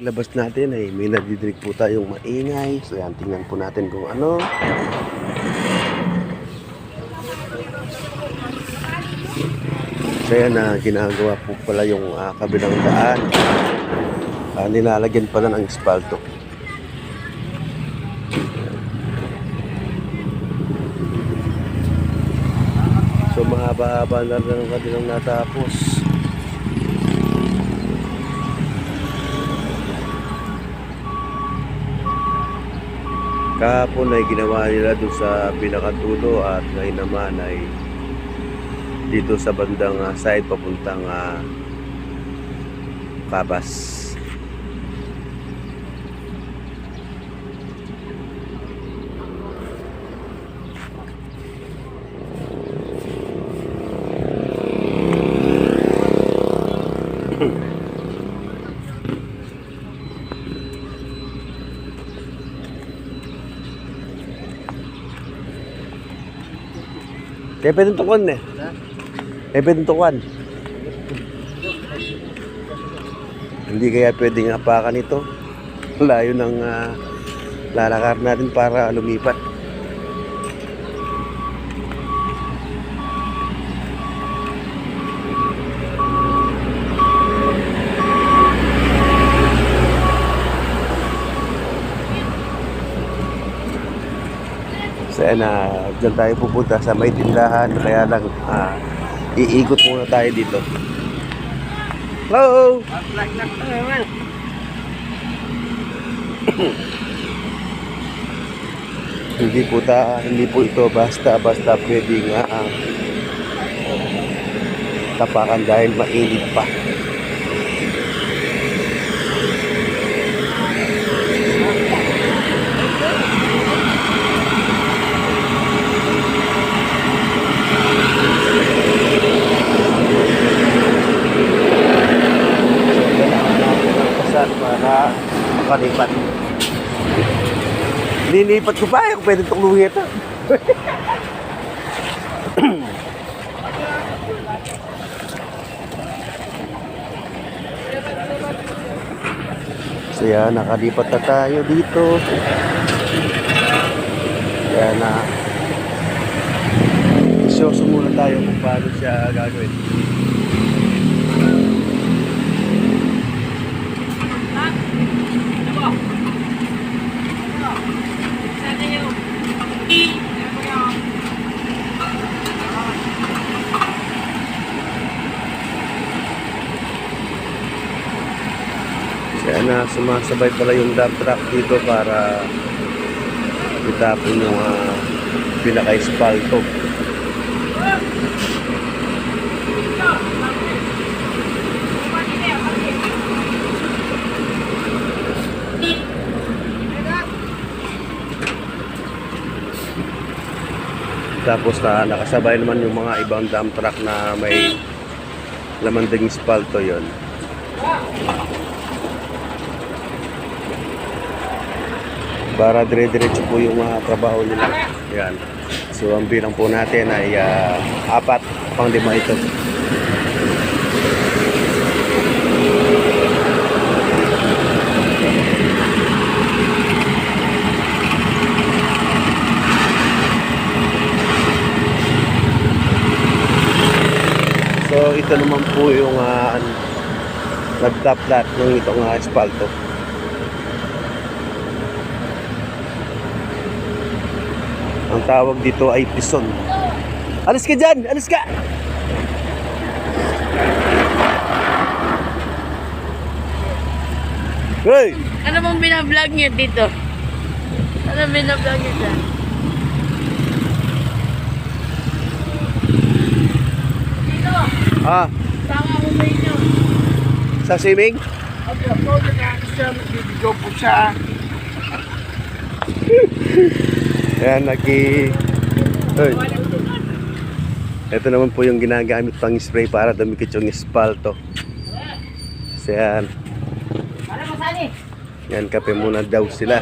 Labas natin ay may nadidinig po tayong maingay. So yan, tingnan po natin kung ano. So yan na ginagawa po pala yung ah, kabilang daan. Ah, nilalagyan pala ng espalto. So mahaba-haba na rin ang kanilang natapos. Kahapon ay ginawa nila doon sa pinakatulo at ngayon naman ay dito sa bandang ah, side papuntang uh, Kabas. Kaya pwedeng tukuan eh. Kaya pwedeng tukuan. Hindi kaya pwedeng apakan ito. Layo ng ah, lalakar natin para lumipat. Na, dyan tayo pupunta sa may tindahan. Kaya lang, ah, iikot muna tayo dito. Hello! hindi po ta, hindi po ito basta basta pwedeng ah, tapakan dahil mainit pa. Kasal para makalipat. Lilipat ko pa, kung pwede tuklungin ito. so yan, nakalipat na tayo dito. Kaya na, isyoso muna tayo kung paano siya gagawin. Kaya na sumasabay pala yung dump truck dito para itapon yung uh, pinaka-espalto. Tapos na nakasabay naman yung mga ibang dump truck na may laman ding espalto yon. Para dire-diretso po yung mga trabaho nila. Yan. So ang bilang po natin ay ah, apat pang lima ito. So ito naman po yung uh, nagtaplat ng itong uh, espalto. Ang tawag dito ay pison. Alis ka dyan! Alis ka! Hey! Ano bang binablog niyo dito? Ano binablog niyo dyan? Dito! Ah, Sama mo ba inyo? sa swimming? Ako po, nag-siya, nagbibidyo po siya. Ayan, naki... Hey. Ito naman po yung ginagamit pang spray para dumikit yung espalto. So yan. Yan, kape muna daw sila.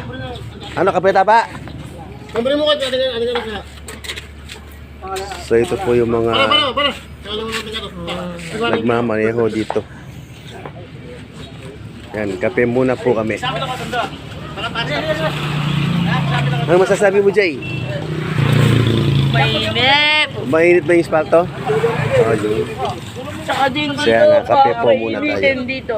Ano, kape tapa? Siyempre mo ka, ka, ano ka, ka. So ito po yung mga nagmamaneho dito. Yan, kape muna po kami. Ano masasabi mo, Jay? Mainit. Mainit ba yung spalto? Oh, yun. Tsaka din dito, Kaya nga, kape po muna tayo. dito.